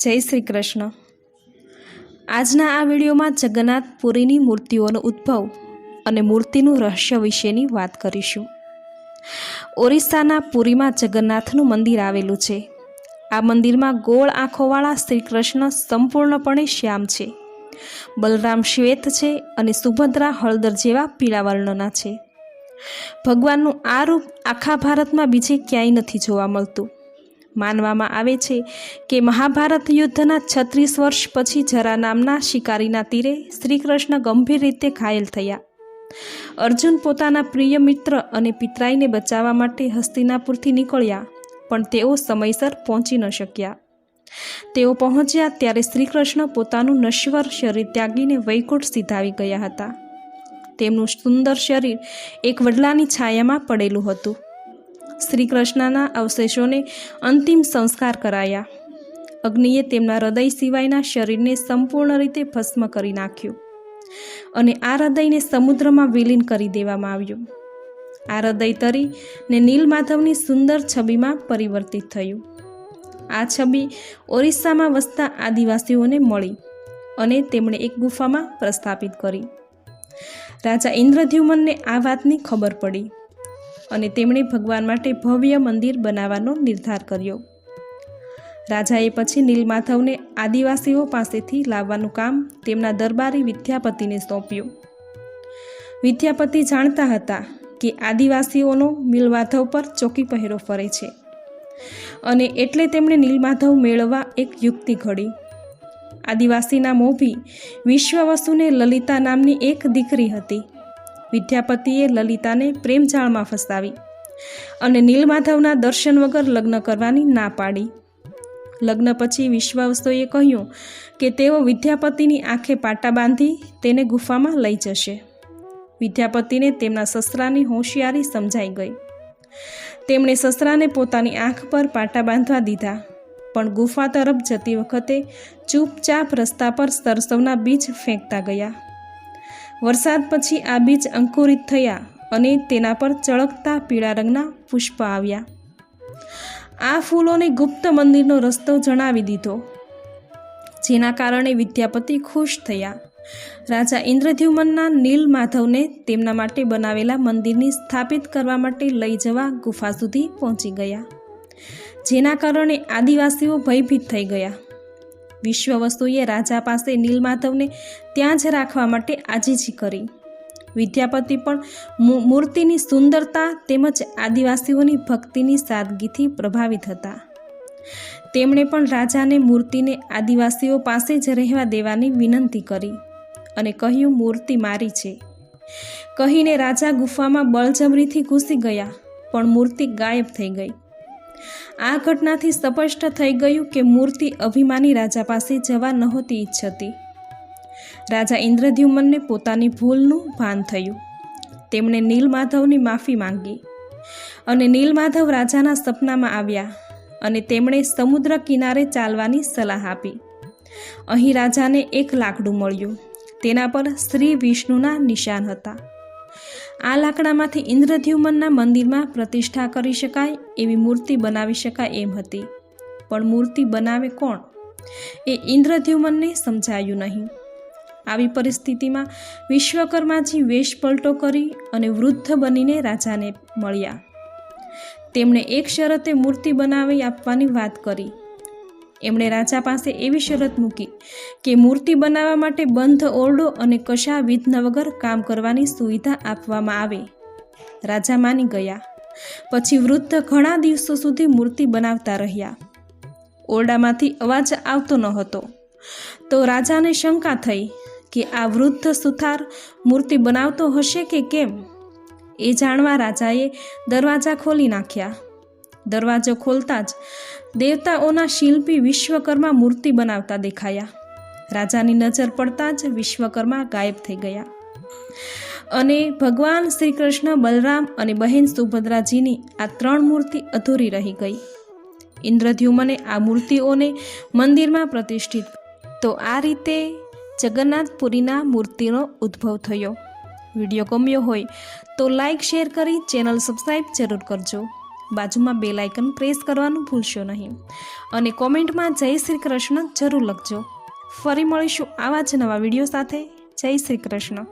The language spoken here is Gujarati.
જય શ્રી કૃષ્ણ. આજના આ વિડીયોમાં જગન્નાથ પુરીની મૂર્તિઓનો ઉદ્ભવ અને મૂર્તિનું રહસ્ય વિશેની વાત કરીશું. ઓરિસ્સાના પુરીમાં જગન્નાથનું મંદિર આવેલું છે. આ મંદિરમાં ગોળ આંખોવાળા શ્રી કૃષ્ણ સંપૂર્ણપણે શ્યામ છે. બલરામ શ્વેત છે અને સુભદ્રા હળદર જેવા પીળા વર્ણના છે. ભગવાનનું આ રૂપ આખા ભારતમાં બીજે ક્યાંય નથી જોવા મળતું. માનવામાં આવે છે કે મહાભારત યુદ્ધના છત્રીસ વર્ષ પછી જરા નામના શિકારીના તીરે શ્રીકૃષ્ણ ગંભીર રીતે ઘાયલ થયા. અર્જુન પોતાના પ્રિય મિત્ર અને પિતરાઈને બચાવવા માટે હસ્તિનાપુરથી નીકળ્યા, પણ તેઓ સમયસર પહોંચી ન શક્યા. તેઓ પહોંચ્યા ત્યારે શ્રીકૃષ્ણ પોતાનું નશ્વર શરીર ત્યાગીને વૈકુંઠ સીધાવી ગયા હતા. તેમનું સુંદર શરીર એક વડલાની છાયામાં પડેલું હતું. શ્રી કૃષ્ણના અવશેષોને અંતિમ સંસ્કાર કરાયા. અગ્નિએ તેમના હૃદય સિવાયના શરીરને સંપૂર્ણ રીતે ભસ્મ કરી નાખ્યું અને આ હૃદયને સમુદ્રમાં વિલીન કરી દેવામાં આવ્યું. આ હૃદય તરી ને નીલમાધવની સુંદર છબીમાં પરિવર્તિત થયું. આ છબી ઓરિસ્સામાં વસતા આદિવાસીઓને મળી અને તેમણે એક ગુફામાં પ્રસ્થાપિત કરી. રાજા ઇન્દ્રદ્યુમનને આ વાતની ખબર પડી. અને તેમણે ભગવાન માટે ભવ્ય મંદિર બનાવવાનો નિર્ધાર કર્યો. રાજાએ પછી નીલમાધવને આદિવાસીઓ પાસેથી લાવવાનું કામ તેમના દરબારી વિદ્યાપતિને સોંપ્યું. વિદ્યાપતિ જાણતા હતા કે આદિવાસીઓનો નીલમાધવ પર ચોકી પહેરો ફરે છે. અને એટલે તેમણે નીલમાધવ મેળવવા એક યુક્તિ ઘડી. આદિવાસીના મોભી વિશ્વવસુને લલિતા નામની એક દીકરી હતી. વિદ્યાપતિએ લલિતાને પ્રેમજાળમાં ફસાવી અને નીલમાધવના દર્શન વગર લગ્ન કરવાની ના પાડી. લગ્ન પછી વિશ્વાવસ્તોએ કહ્યું કે તેઓ વિદ્યાપતિની આંખે પાટા બાંધી તેને ગુફામાં લઈ જશે. વિદ્યાપતિને તેમના સસરાની હોશિયારી સમજાઈ ગઈ. તેમણે સસરાને પોતાની આંખ પર પાટા બાંધવા દીધા, પણ ગુફા તરફ જતી વખતે ચૂપચાપ રસ્તા પર સરસવના બીજ ફેંકતા ગયા. વરસાદ પછી આ બીજ અંકુરિત થયા અને તેના પર ચળકતા પીળા રંગના પુષ્પ આવ્યા. આ ફૂલોને ગુપ્ત મંદિરનો રસ્તો જણાવી દીધો, જેના કારણે વિદ્યાપતિ ખુશ થયા. રાજા ઇન્દ્રદ્યુમનના નીલ માધવને તેમના માટે બનાવેલા મંદિરની સ્થાપિત કરવા માટે લઈ જવા ગુફા સુધી પહોંચી ગયા, જેના કારણે આદિવાસીઓ ભયભીત થઈ ગયા. વિશ્વવસ્તુએ રાજા પાસે નીલમાધવને ત્યાં જ રાખવા માટે આજીજી કરી. વિદ્યાપતિ પણ મૂર્તિની સુંદરતા તેમજ આદિવાસીઓની ભક્તિની સાદગીથી પ્રભાવિત હતા. તેમણે પણ રાજાને મૂર્તિને આદિવાસીઓ પાસે જ રહેવા દેવાની વિનંતી કરી અને કહ્યું, મૂર્તિ મારી છે. કહીને રાજા ગુફામાં બળજબરીથી ઘૂસી ગયા, પણ મૂર્તિ ગાયબ થઈ ગઈ. આ ઘટનાથી સ્પષ્ટ થઈ ગયું કે મૂર્તિ અભિમાની રાજા પાસે જવા નહોતી ઈચ્છતી. રાજા ઇન્દ્રદ્યુમનને પોતાની ભૂલનું ભાન થયું. તેમણે નીલમાધવની માફી માંગી અને નીલમાધવ રાજાના સપનામાં આવ્યા અને તેમણે સમુદ્ર કિનારે ચાલવાની સલાહ આપી. અહીં રાજાને એક લાકડું મળ્યું. તેના પર શ્રી વિષ્ણુના નિશાન હતા. આ લાકડામાંથી ઇન્દ્રધ્યુમનના મંદિરમાં પ્રતિષ્ઠા કરી શકાય એવી મૂર્તિ બનાવી શકાય એમ હતી. પણ મૂર્તિ બનાવે કોણ? એ ઇન્દ્રધ્યુમનને સમજાયું નહીં. આવી પરિસ્થિતિમાં વિશ્વકર્માજી વેશ પલટો કરી અને વૃદ્ધ બનીને રાજાને મળ્યા. તેમણે એક શરતે મૂર્તિ બનાવી આપવાની વાત કરી. એમણે રાજા પાસે એવી શરત મૂકી કે મૂર્તિ બનાવવા માટે બંધ ઓરડો અને કશા વિધ્ન વગર કામ કરવાની સુવિધા આપવામાં આવે. રાજા માની ગયા. પછી વૃદ્ધ ઘણા દિવસો સુધી મૂર્તિ બનાવતા રહ્યા. ઓરડામાંથી અવાજ આવતો ન હતો. તો રાજાને શંકા થઈ કે આ વૃદ્ધ સુથાર મૂર્તિ બનાવતો હશે કે કેમ? એ જાણવા રાજાએ દરવાજા ખોલી નાખ્યા. દરવાજો ખોલતા જ દેવતાઓના શિલ્પી વિશ્વકર્મા મૂર્તિ બનાવતા દેખાયા. રાજાની નજર પડતા જ વિશ્વકર્મા ગાયબ થઈ ગયા. અને ભગવાન શ્રી કૃષ્ણ બલરામ અને બહેન સુભદ્રાજીની આ ત્રણ મૂર્તિ અધૂરી રહી ગઈ. ઇન્દ્રદ્યુમને આ મૂર્તિઓને મંદિરમાં પ્રતિષ્ઠિત. તો આ રીતે જગન્નાથપુરીના મૂર્તિનો ઉદ્ભવ થયો. વીડિયો ગમ્યો હોય તો લાઈક, શેર કરી ચેનલ સબસ્ક્રાઈબ જરૂર કરજો. બાજુમાં બેલ આઇકન પ્રેસ કરવાનું ભૂલશો નહીં. અને કોમેન્ટમાં જય શ્રી કૃષ્ણ જરૂર લખજો. ફરી મળીશું આવા જ નવા વીડિયો સાથે. જય શ્રી કૃષ્ણ.